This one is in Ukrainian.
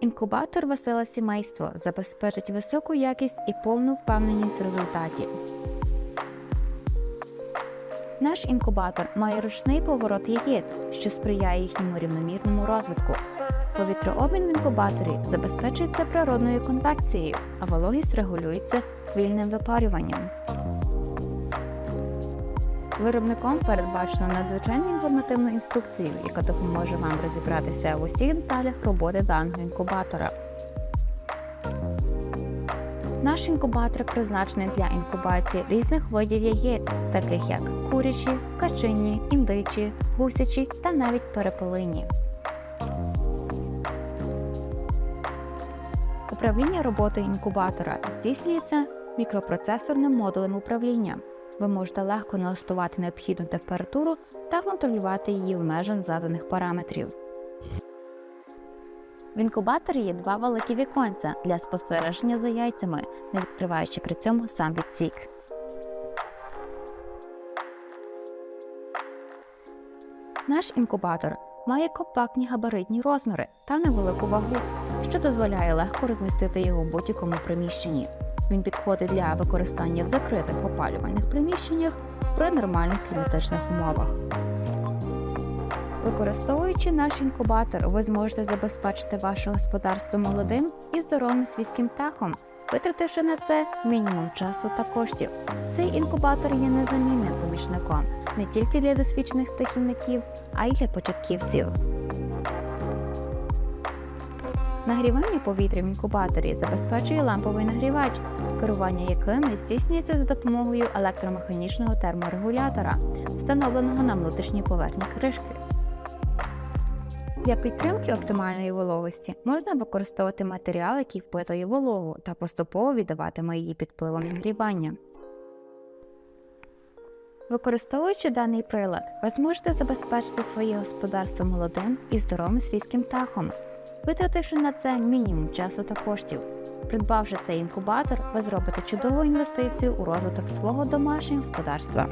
Інкубатор Веселе сімейство забезпечить високу якість і повну впевненість в результаті. Наш інкубатор має ручний поворот яєць, що сприяє їхньому рівномірному розвитку. Повітрообмін в інкубаторі забезпечується природною конвекцією, а вологість регулюється вільним випарюванням. Виробником передбачено надзвичайну інформативну інструкцію, яка допоможе вам розібратися в усіх деталях роботи даного інкубатора. Наш інкубатор призначений для інкубації різних видів яєць, таких як курячі, качині, індичі, гусячі та навіть перепелині. Управління роботою інкубатора здійснюється мікропроцесорним модулем управління. Ви можете легко налаштувати необхідну температуру та контролювати її в межах заданих параметрів. В інкубаторі є два великі віконця для спостереження за яйцями, не відкриваючи при цьому сам відсік. Наш інкубатор має компактні габаритні розміри та невелику вагу, що дозволяє легко розмістити його в будь-якому приміщенні. Він підходить для використання в закритих опалювальних приміщеннях при нормальних кліматичних умовах. Використовуючи наш інкубатор, ви зможете забезпечити ваше господарство молодим і здоровим свійським птахом, витративши на це мінімум часу та коштів. Цей інкубатор є незамінним помічником не тільки для досвідчених птахівників, а й для початківців. Нагрівання повітря в інкубаторі забезпечує ламповий нагрівач, керування якими здійснюється за допомогою електромеханічного терморегулятора, встановленого на внутрішній поверхні кришки. Для підтримки оптимальної вологості можна використовувати матеріал, який впитує вологу, та поступово віддаватиме її під впливом нагрівання. Використовуючи даний прилад, ви зможете забезпечити своє господарство молодим і здоровим свійським птахом, витративши на це мінімум часу та коштів. Придбавши цей інкубатор, ви зробите чудову інвестицію у розвиток свого домашнього господарства.